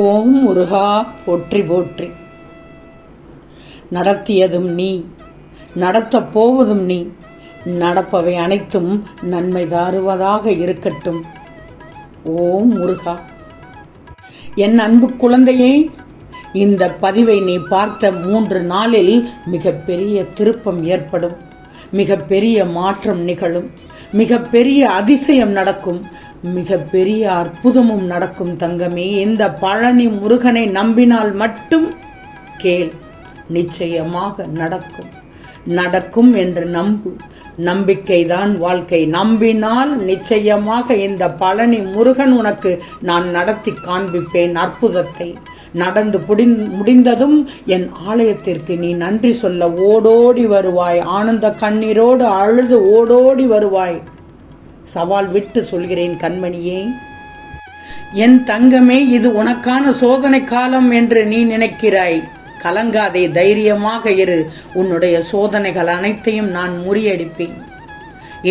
ஓம் முருகா போற்றி போற்றி. நடத்தியதும் நீ நடத்தப் போவதும் நீ நடப்பவை அனைத்தும் நன்மை தாருவதாக இருக்கட்டும். ஓம் முருகா. என் அன்பு குழந்தையே இந்த பதிவை நீ பார்த்த மூன்று நாளில் மிகப்பெரிய திருப்பம் ஏற்படும். மிகப்பெரிய மாற்றம் நிகழும். மிகப்பெரிய அதிசயம் நடக்கும். மிகப்பெரிய அற்புதமும் நடக்கும் தங்கமே. இந்த பழனி முருகனை நம்பினால் மட்டும் கேள் நிச்சயமாக நடக்கும். நடக்கும் என்று நம்பு. நம்பிக்கைதான் வாழ்க்கை. நம்பினால் நிச்சயமாக இந்த பழனி முருகன் உனக்கு நான் நடத்தி காண்பிப்பேன் அற்புதத்தை. நடந்து புடிந் முடிந்ததும் என் ஆலயத்திற்கு நீ நன்றி சொல்ல ஓடோடி வருவாய். ஆனந்த கண்ணீரோடு அழுது ஓடோடி வருவாய். சவால் விட்டு சொல்கிறேன் கண்மணியே. என் தங்கமே இது உனக்கான சோதனை காலம் என்று நீ நினைக்கிறாய். கலங்காதே தைரியமாக இரு. உன்னுடைய சோதனைகள் அனைத்தையும் நான் முறியடிப்பேன்.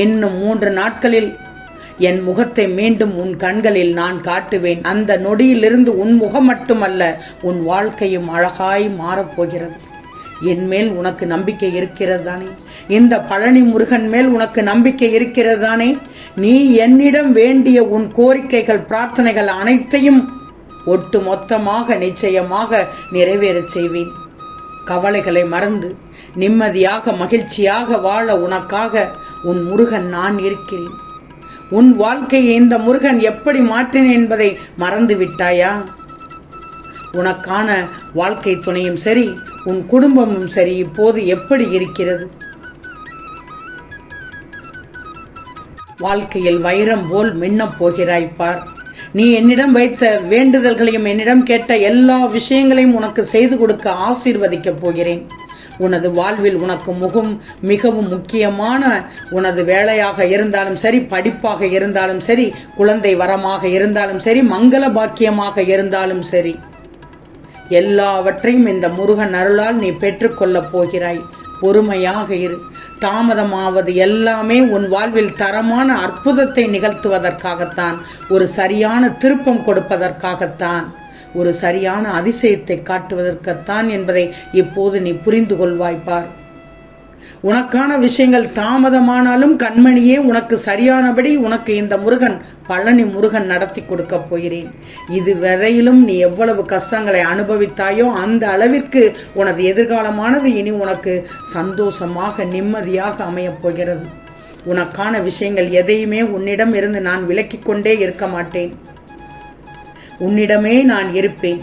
இன்னும் மூன்று நாட்களில் என் முகத்தை மீண்டும் உன் கண்களில் நான் காட்டுவேன். அந்த நொடியிலிருந்து உன் முகம் மட்டுமல்ல உன் வாழ்க்கையும் அழகாய் மாறப்போகிறது என் மேல் உனக்கு நம்பிக்கை இருக்கிறது தானே? இந்த பழனி முருகன் மேல் உனக்கு நம்பிக்கை இருக்கிறது தானே? நீ என்னிடம் வேண்டிய உன் கோரிக்கைகள் பிரார்த்தனைகள் அனைத்தையும் ஒட்டு மொத்தமாக நிச்சயமாக நிறைவேறச் செய்வேன். கவலைகளை மறந்து நிம்மதியாக மகிழ்ச்சியாக வாழ உனக்காக உன் முருகன் நான் இருக்கிறேன். உன் வாழ்க்கையை இந்த முருகன் எப்படி மாற்றினேன் என்பதை மறந்து விட்டாயா உனக்கான வாழ்க்கை துணையும் சரி உன் குடும்பமும் சரி இப்போது எப்படி இருக்கிறது? வாழ்க்கையில் வைரம் போல் மின்னப் போகிறாய் பார். நீ என்னிடம் வைத்த வேண்டுதல்களையும் என்னிடம் கேட்ட எல்லா விஷயங்களையும் உனக்கு செய்து கொடுக்க ஆசீர்வதிக்கப் போகிறேன். உனது வாழ்வில் உனக்கு முகம் மிகவும் முக்கியமான உனது வேலையாக இருந்தாலும் சரி படிப்பாக இருந்தாலும் சரி குழந்தை வரமாக இருந்தாலும் சரி மங்கள பாக்கியமாக இருந்தாலும் சரி. எல்லாவற்றையும் இந்த முருகன் அருளால் நீ பெற்றுக்கொள்ளப் போகிறாய். பொறுமையாக இரு. தாமதமாவது எல்லாமே உன் வாழ்வில் தரமான அற்புதத்தை நிகழ்த்துவதற்காகத்தான் ஒரு சரியான திருப்பம் கொடுப்பதற்காகத்தான் ஒரு சரியான அதிசயத்தை காட்டுவதற்குத்தான் என்பதை இப்போது நீ புரிந்து கொள்வாய்ப்பார் உனக்கான விஷயங்கள் தாமதமானாலும் கண்மணியே உனக்கு சரியானபடி உனக்கு இந்த முருகன் பழனி முருகன் நடத்தி கொடுக்க போகிறேன். இதுவரையிலும் நீ எவ்வளவு கஷ்டங்களை அனுபவித்தாயோ அந்த அளவிற்கு உனது எதிர்காலமானது இனி உனக்கு சந்தோஷமாக நிம்மதியாக அமையப் போகிறது. உனக்கான விஷயங்கள் எதையுமே உன்னிடம் இருந்து நான் விலக்கிக் கொண்டே இருக்க மாட்டேன். உன்னிடமே நான் இருப்பேன்.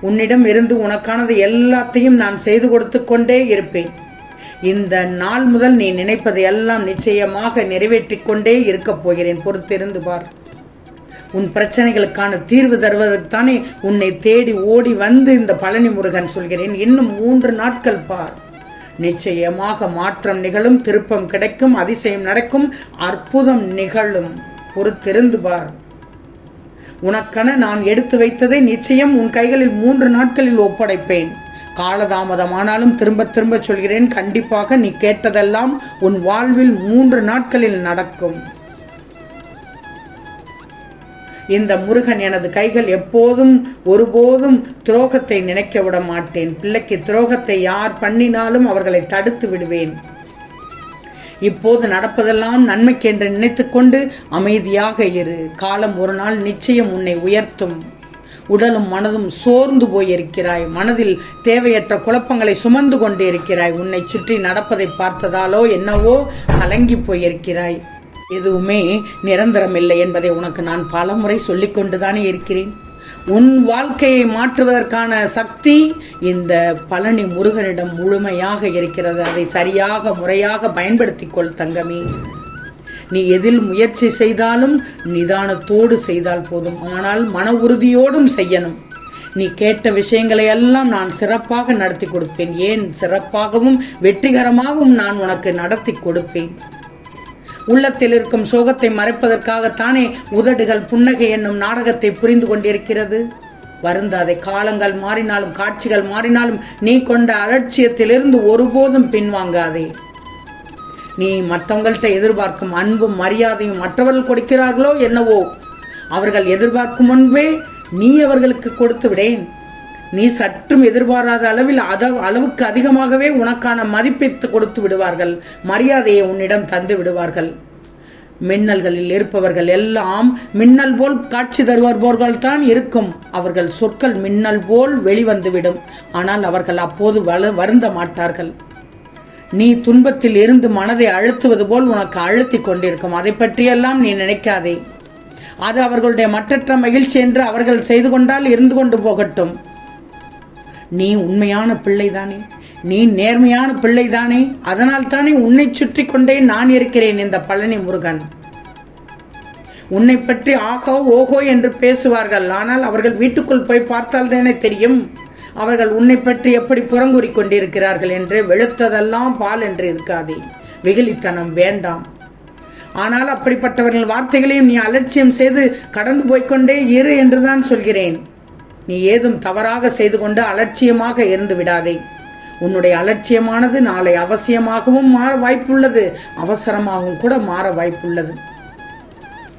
உன்னிடம் இருந்து உனக்கானது எல்லாத்தையும் நான் செய்து கொடுத்து கொண்டே இருப்பேன். இந்த நாள் முதல் நீ நினைப்பதை எல்லாம் நிச்சயமாக நிறைவேற்றிக் கொண்டே இருக்கப் போகிறேன். பொறுத்திருந்து பார். உன் பிரச்சனைகளுக்கான தீர்வு தருவதற்குத்தானே உன்னை தேடி ஓடி வந்து இந்த பழனி முருகன் சொல்கிறேன். இன்னும் மூன்று நாட்கள் பார். நிச்சயமாக மாற்றம் நிகழும் திருப்பம் கிடைக்கும் அதிசயம் நடக்கும் அற்புதம் நிகழும். பொறுத்திருந்து பார். உனக்கென நான் எடுத்து வைத்ததை நிச்சயம் உன் கைகளில் மூன்று நாட்களில் ஒப்படைப்பேன். காலதாமதமானாலும் திரும்ப திரும்ப சொல்கிறேன் கண்டிப்பாக நீ கேட்டதெல்லாம் உன் வாழ்வில் மூன்று நாட்களில் நடக்கும். இந்த முருகன் எனது கைகள் எப்போதும் ஒருபோதும் துரோகத்தை நினைக்க விட மாட்டேன். பிள்ளைக்கு துரோகத்தை யார் பண்ணினாலும் அவர்களை தடுத்து விடுவேன். இப்போது நடப்பதெல்லாம் நன்மைக்கென்று நினைத்துக்கொண்டு அமைதியாக இரு. காலம் ஒரு நாள் நிச்சயம் உன்னை உயர்த்தும். உடலும் மனதும் சோர்ந்து போயிருக்கிறாய். மனதில் தேவையற்ற குழப்பங்களை சுமந்து கொண்டிருக்கிறாய். உன்னை சுற்றி நடப்பதை பார்த்ததாலோ என்னவோ கலங்கி போயிருக்கிறாய். எதுவுமே நிரந்தரம் இல்லை என்பதை உனக்கு நான் பலமுறை சொல்லிக்கொண்டுதானே இருக்கிறேன். உன் வாழ்க்கையை மாற்றுவதற்கான சக்தி இந்த பழனி முருகனிடம் முழுமையாக இருக்கிறது. அதை சரியாக முறையாக பயன்படுத்திக் கொள் தங்கமே. நீ எதில் முயற்சி செய்தாலும் நிதானத்தோடு செய்தால் போதும். ஆனால் மன உறுதியோடும் செய்யணும். நீ கேட்ட விஷயங்களை எல்லாம் நான் சிறப்பாக நடத்தி கொடுப்பேன். ஏன் சிறப்பாகவும் வெற்றிகரமாகவும் நான் உனக்கு நடத்தி கொடுப்பேன்? உள்ளத்தில் இருக்கும் சோகத்தை மறைப்பதற்காகத்தானே உதடுகள் புன்னகை என்னும் நாடகத்தை புரிந்து கொண்டிருக்கிறது? வருந்தாதை காலங்கள் மாறினாலும் காட்சிகள் மாறினாலும் நீ கொண்ட அலட்சியத்திலிருந்து ஒருபோதும் பின்வாங்காதே. நீ மற்றவங்கள்ட்ட எதிர்பார்க்கும் அன்பும் மரியாதையும் மற்றவர்கள் கொடுக்கிறார்களோ என்னவோ? அவர்கள் எதிர்பார்க்கும் முன்பே நீ அவர்களுக்கு கொடுத்து விடேன். நீ சற்றும் எதிர்பாராத அளவில் அத அளவுக்கு அதிகமாகவே உனக்கான மதிப்பை கொடுத்து விடுவார்கள். மரியாதையை உன்னிடம் தந்து விடுவார்கள். மின்னல்களில் இருப்பவர்கள் எல்லாம் மின்னல் போல் காட்சி தருபவர்கள் தான் இருக்கும். அவர்கள் சொற்கள் மின்னல் போல் வெளிவந்துவிடும். ஆனால் அவர்கள் அப்போது வள வருந்த மாட்டார்கள். நீ துன்பத்தில் இருந்து மனதை அழுத்துவது போல் உனக்கு அழுத்தி கொண்டிருக்கும். அதை பற்றியெல்லாம் நீ நினைக்காதே. அது அவர்களுடைய மற்றற்ற மகிழ்ச்சி என்று அவர்கள் செய்து கொண்டால் இருந்து கொண்டு போகட்டும். நீ உண்மையான பிள்ளைதானே. நீ நேர்மையான பிள்ளைதானே. அதனால் தானே உன்னை சுற்றி கொண்டே நான் இருக்கிறேன் இந்த பழனி முருகன். உன்னை பற்றி ஆகோ ஓஹோ என்று பேசுவார்கள். ஆனால் அவர்கள் வீட்டுக்குள் போய் பார்த்தால் தானே தெரியும். அவர்கள் உன்னை பற்றி எப்படி புறங்குறி கொண்டிருக்கிறார்கள் என்று வெளுத்ததெல்லாம் பால் என்று இருக்காதே. வெகுளித்தனம் வேண்டாம். ஆனால் அப்படிப்பட்டவர்கள் வார்த்தைகளையும் நீ அலட்சியம் செய்து கடந்து போய்க்கொண்டே இரு என்றுதான் சொல்கிறேன். நீ ஏதும் தவறாக செய்து கொண்டு அலட்சியமாக இருந்து விடாதே. உன்னுடைய அலட்சியமானது நாளை அவசியமாகவும் மாற வாய்ப்புள்ளது. அவசரமாகவும் கூட மாற வாய்ப்புள்ளது.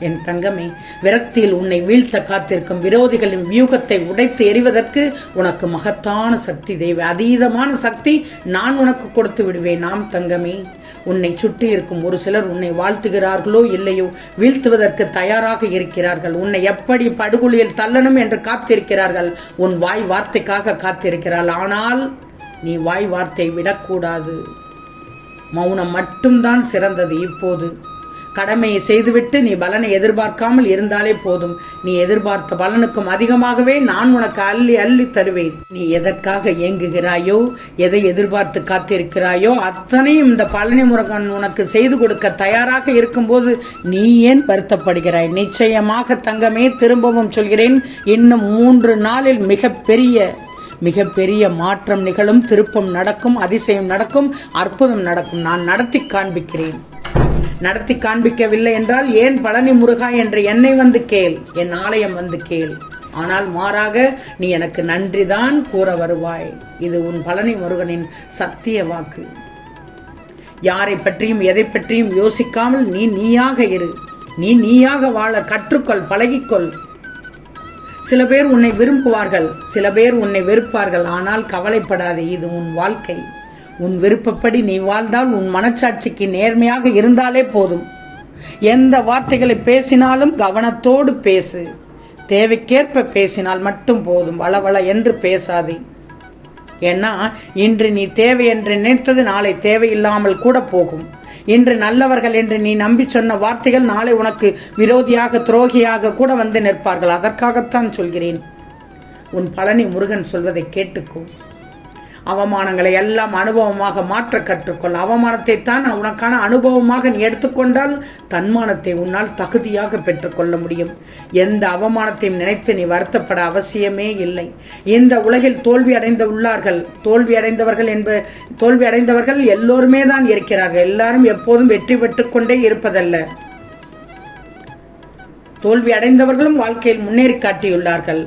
என் தங்கமே விரக்தியில் உன்னை வீழ்த்த காத்திருக்கும் விரோதிகளின் வியூகத்தை உடைத்து எறிவதற்கு உனக்கு மகத்தான சக்தி தேவை. அதீதமான சக்தி நான் உனக்கு கொடுத்து விடுவேன். நாம் தங்கமே உன்னை சுற்றி இருக்கும் ஒரு சிலர் உன்னை வாழ்த்துகிறார்களோ இல்லையோ வீழ்த்துவதற்கு தயாராக இருக்கிறார்கள். உன்னை எப்படி படுகொலியில் தள்ளணும் என்று காத்திருக்கிறார்கள். உன் வாய் வார்த்தைக்காக காத்திருக்கிறாள். ஆனால் நீ வாய் வார்த்தை விடக்கூடாது. மௌனம் மட்டும்தான் சிறந்தது. இப்போது கடமையை செய்துவிட்டு நீ பலனை எதிர்பார்க்காமல் இருந்தாலே போதும். நீ எதிர்பார்த்த பலனுக்கும் அதிகமாகவே நான் உனக்கு அள்ளி அள்ளி தருவேன். நீ எதற்காக இயங்குகிறாயோ எதை எதிர்பார்த்து காத்திருக்கிறாயோ அத்தனையும் இந்த பழனி முருகன் உனக்கு செய்து கொடுக்க தயாராக இருக்கும்போது நீ ஏன் வருத்தப்படுகிறாய்? நிச்சயமாக தங்கமே திரும்பவும் சொல்கிறேன் இன்னும் மூன்று நாளில் மிகப்பெரிய மிகப்பெரிய மாற்றம் நிகழும் திருப்பம் நடக்கும் அதிசயம் நடக்கும் அற்புதம் நடக்கும். நான் நடத்தி காண்பிக்கிறேன். நடத்தி காண்பிக்கவில்லை என்றால் ஏன் பழனி முருகா என்று என்னை வந்து கேள் என் ஆலயம் வந்து கேள். ஆனால் மாறாக நீ எனக்கு நன்றிதான் கூற வருவாய். இது உன் பழனி முருகனின் சத்திய வாக்கு. யாரை பற்றியும் எதை பற்றியும் யோசிக்காமல் நீ நீயாக இரு. நீ நீயாக வாழ கற்றுக்கொள் பழகிக்கொள். சில பேர் உன்னை விரும்புவார்கள் சில பேர் உன்னை வெறுப்பார்கள் ஆனால் கவலைப்படாதே இது உன் வாழ்க்கை. உன் விருப்பப்படி நீ வாழ்ந்தால் உன் மனச்சாட்சிக்கு நேர்மையாக இருந்தாலே போதும். எந்த வார்த்தைகளை பேசினாலும் கவனத்தோடு பேசு. தேவைக்கேற்ப பேசினால் மட்டும் போதும். வளவள என்று பேசாதே. ஏன்னா இன்று நீ தேவை என்று நினைத்தது நாளை தேவையில்லாமல் கூட போகும். இன்று நல்லவர்கள் என்று நீ நம்பி சொன்ன வார்த்தைகள் நாளை உனக்கு விரோதியாக துரோகியாக கூட வந்து நிற்பார்கள். அதற்காகத்தான் சொல்கிறேன். உன் பழனி முருகன் சொல்வதை கேட்டுக்கோ. அவமானங்களை எல்லாம் அனுபவமாக மாற்ற கற்றுக்கொள். அவமானத்தை தான் உனக்கான அனுபவமாக நீ எடுத்துக்கொண்டால் தன்மானத்தை உன்னால் தகுதியாக பெற்றுக்கொள்ள முடியும். எந்த அவமானத்தையும் நினைத்து நீ வருத்தப்பட அவசியமே இல்லை. இந்த உலகில் தோல்வி அடைந்த உள்ளார்கள் தோல்வி அடைந்தவர்கள் என்ப தோல்வி அடைந்தவர்கள் எல்லோருமே தான் இருக்கிறார்கள். எல்லாரும் எப்போதும் வெற்றி பெற்றுக்கொண்டே இருப்பதல்ல. தோல்வி அடைந்தவர்களும் வாழ்க்கையில் முன்னேறி காட்டியுள்ளார்கள்.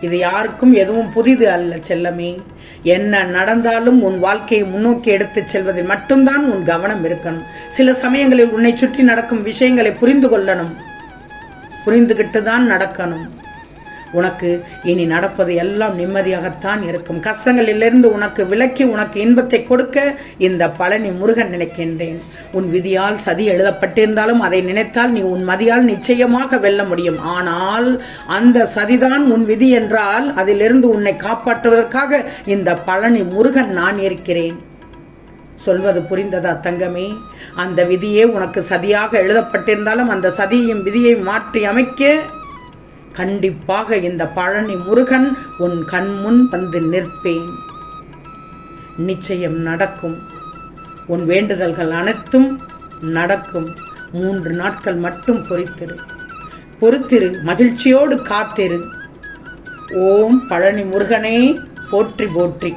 இது யாருக்கும் எதுவும் புதிது அல்ல செல்லமே. என்ன நடந்தாலும் உன் வாழ்க்கையை முன்னோக்கி எடுத்துச் செல்வதில் மட்டும்தான் உன் கவனம் இருக்கணும். சில சமயங்களில் உன்னை சுற்றி நடக்கும் விஷயங்களை புரிந்து கொள்ளணும். புரிந்துகிட்டு தான் நடக்கணும். உனக்கு இனி நடப்பது எல்லாம் நிம்மதியாகத்தான் இருக்கும். கஷ்டங்களிலிருந்து உனக்கு விலக்கி உனக்கு இன்பத்தை கொடுக்க இந்த பழனி முருகன் நினைக்கின்றேன். உன் விதியால் சதி எழுதப்பட்டிருந்தாலும் அதை நினைத்தால் நீ உன் மதியால் நிச்சயமாக வெல்ல முடியும். ஆனால் அந்த சதிதான் உன் விதி என்றால் அதிலிருந்து உன்னை காப்பாற்றுவதற்காக இந்த பழனி முருகன் நான் இருக்கிறேன். சொல்வது புரிந்ததா தங்கமே? அந்த விதியே உனக்கு சதியாக எழுதப்பட்டிருந்தாலும் அந்த சதியையும் விதியை மாற்றி அமைக்க கண்டிப்பாக இந்த பழனி முருகன் உன் கண்முன் வந்து நிற்பேன். நிச்சயம் நடக்கும். உன் வேண்டுதல்கள் அனைத்தும் நடக்கும். மூன்று நாட்கள் மட்டும் பொறுத்திரு. பொறுத்திரு மகிழ்ச்சியோடு காத்திரு. ஓம் பழனி முருகனே போற்றி போற்றி.